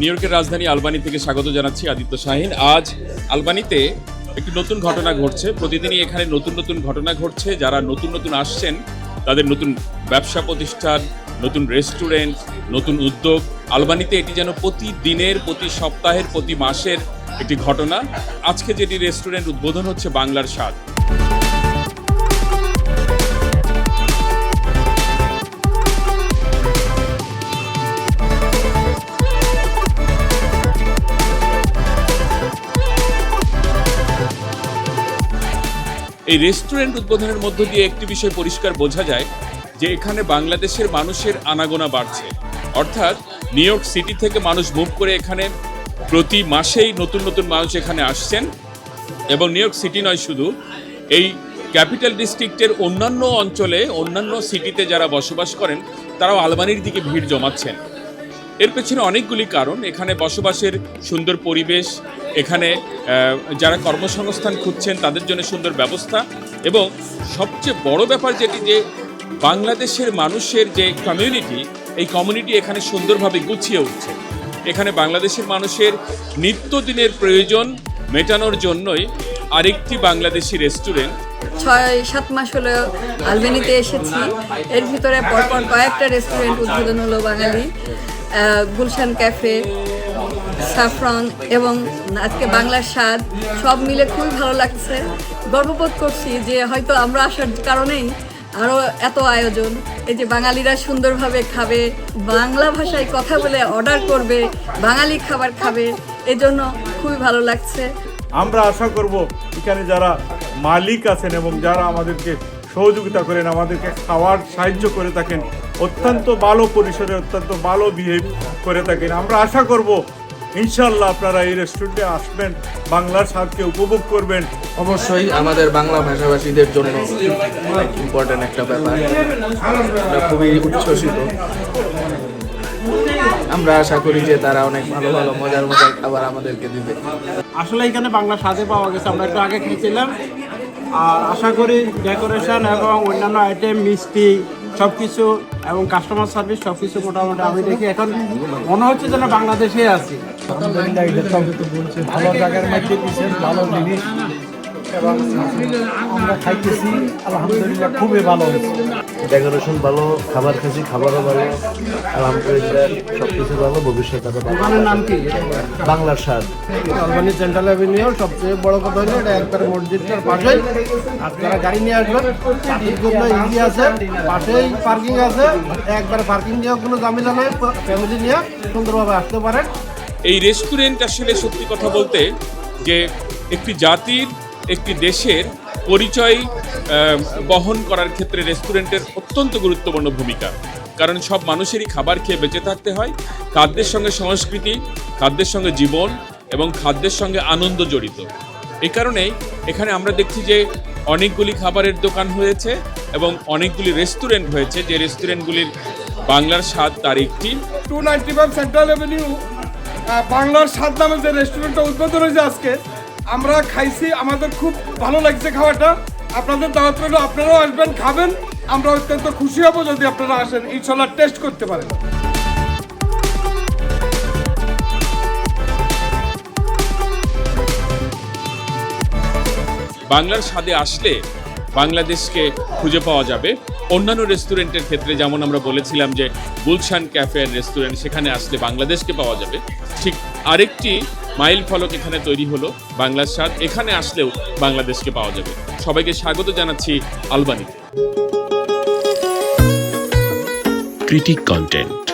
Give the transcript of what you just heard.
New ইয়র্কের রাজধানী আলবানি থেকে স্বাগত জানাচ্ছি আদিত্য শাহিন। আজ আলবানিতে একটি নতুন ঘটনা ঘটছে। প্রতিদিনই এখানে নতুন নতুন ঘটনা ঘটছে। যারা নতুন নতুন আসছেন, তাদের নতুন ব্যবসা প্রতিষ্ঠান, নতুন রেস্টুরেন্ট, নতুন উদ্যোগ। আলবানিতে এটি যেন প্রতিদিনের প্রতি সপ্তাহের, প্রতি মাসের একটি ঘটনা। আজকে যেটি রেস্টুরেন্ট উদ্বোধন হচ্ছে বাংলার স্বাদ। এই রেস্টুরেন্ট উদ্বোধনের মধ্য দিয়ে একটি বিষয় পরিষ্কার বোঝা যায় যে এখানে বাংলাদেশের মানুষের আনাগোনা বাড়ছে। অর্থাৎ নিউ ইয়র্ক সিটি থেকে মানুষ মুভ করে এখানে প্রতি মাসেই নতুন নতুন মানুষ এখানে আসছেন এবং নিউ ইয়র্ক সিটি নয় শুধু, এই ক্যাপিটাল ডিস্ট্রিক্টের অন্যান্য অঞ্চলে, অন্যান্য সিটিতে যারা বসবাস করেন, তারাও আলবানির দিকে ভিড় জমাচ্ছেন। এর পেছনে অনেকগুলি কারণ। এখানে বসবাসের সুন্দর পরিবেশ, এখানে যারা কর্মসংস্থান খুঁজছেন, তাদের জন্য সুন্দর ব্যবস্থা এবং সবচেয়ে বড় ব্যাপার যেটি যে বাংলাদেশের মানুষের যে কমিউনিটি এই কমিউনিটি এখানে সুন্দরভাবে গুছিয়ে উঠছে। এখানে বাংলাদেশের মানুষের নিত্যদিনের প্রয়োজন মেটানোর জন্যই আরেকটি বাংলাদেশি রেস্টুরেন্ট ছয়, সাত মাস হলো আলবেনিতে এসেছি। এর ভিতরে পরপর কয়েকটা রেস্টুরেন্ট উদ্বোধন হলো বাঙালি। গুলশান ক্যাফে, সাফরন এবং আজকে বাংলার স্বাদ, সব মিলে খুবই ভালো লাগছে। গর্ববোধ করছি যে হয়তো আমরা আসার কারণেই আরও এত আয়োজন। এই যে বাঙালিরা সুন্দরভাবে খাবে, বাংলা ভাষায় কথা বলে অর্ডার করবে, বাঙালি খাবার খাবে, এজন্য খুবই ভালো লাগছে। আমরা আশা করব এখানে যারা মালিক আছেন এবং যারা আমাদেরকে সহযোগিতা করেন আমাদেরকে খাওয়ার সাহায্য করে থাকেন অত্যন্ত ভালো পরিসরে অত্যন্ত ভালো বিহেভ করে থাকেন। আমরা আশা করব ইনশাল্লাহ আপনারা এই রেস্টুরেন্টে আসবেন বাংলার স্বাদকে উপভোগ করবেন। অবশ্যই আমাদের বাংলা ভাষাভাষীদের জন্য অনেক ইম্পর্টেন্ট একটা ব্যাপার। খুবই উচ্ছ্বসিত। আমরা আশা করি যে তারা অনেক ভালো ভালো মজার মজার খাবার আমাদেরকে দিবে। আসলে এখানে বাংলা স্বাদে পাওয়া গেছে আমরা একটু আগে খেয়েছিলাম। আর আশা করি ডেকোরেশন এবং অন্যান্য আইটেম, মিষ্টি সব কিছু এবং কাস্টমার সার্ভিস সব কিছু মোটামুটি আমি দেখি। এখন মনে হচ্ছে যেন বাংলাদেশে আছি। ভালো জায়গার মধ্যে ভালো জিনিস। এবং আমরা খাইতেছি আলহামদুলিল্লাহ খুবই ভালো হয়েছে। ডেকোরেশন ভালো খাবার খাচ্ছি খাবারও ভালো আলহামদুলিল্লাহ সব কিছু ভালো ভবিষ্যতে আরও ভালো। দোকানের নাম কি? বাংলার স্বাদ আলবানি সেন্ট্রাল অ্যাভিনিউ সবচেয়ে বড় কথা হলো এটা একবার মসজিদটার পাশেই। আপনারা গাড়ি নিয়ে আসবেন পার্কিং জন্য ইজি আছে পাশেই পার্কিং আছে। একবার পার্কিং নিয়েও কোনো ঝামেলা নেই ফ্যামিলি নিয়ে সুন্দরভাবে আসতে পারেন। এই রেস্টুরেন্ট আসলে সত্যি কথা বলতে যে একটি জাতির একটি দেশের পরিচয় বহন করার ক্ষেত্রে রেস্টুরেন্টের অত্যন্ত গুরুত্বপূর্ণ ভূমিকা। কারণ সব মানুষেরই খাবার খেয়ে বেঁচে থাকতে হয়, খাদ্যের সঙ্গে সংস্কৃতি, খাদ্যের সঙ্গে জীবন এবং খাদ্যের সঙ্গে আনন্দ জড়িত। এই কারণেই এখানে আমরা দেখছি যে অনেকগুলি খাবারের দোকান হয়েছে এবং অনেকগুলি রেস্টুরেন্ট হয়েছে। যে রেস্টুরেন্টগুলির বাংলার স্বাদ তার একটি। টু নাইনটি সেন্ট্রাল এভিনিউ বাংলার স্বাদ নামে যে রেস্টুরেন্টটা উদ্বোধন হয়েছে আজকে আমরা খাইছি, আমাদের খুব ভালো লাগছে খাওয়াটা। আপনাদের দাওয়াত রইল, আপনারাও আসবেন, খাবেন। আমরা অত্যন্ত খুশি হব যদি আপনারা আসেন। ইনশাল্লাহ টেস্ট করতে পারেন। বাংলার স্বাদে আসলে বাংলাদেশকে খুঁজে পাওয়া যাবে। অন্যান্য রেস্টুরেন্টের ক্ষেত্রে যেমন আমরা বলেছিলাম যে গুলশান ক্যাফে রেস্টুরেন্ট, সেখানে আসলে বাংলাদেশকে পাওয়া যাবে। ঠিক আরেকটি মাইল ফলক এখানে তৈরি হলো, বাংলার স্বাদ। এখানে আসলেও বাংলাদেশকে পাওয়া যাবে। সবাইকে স্বাগত জানাচ্ছি আলবানিতে। Critic Content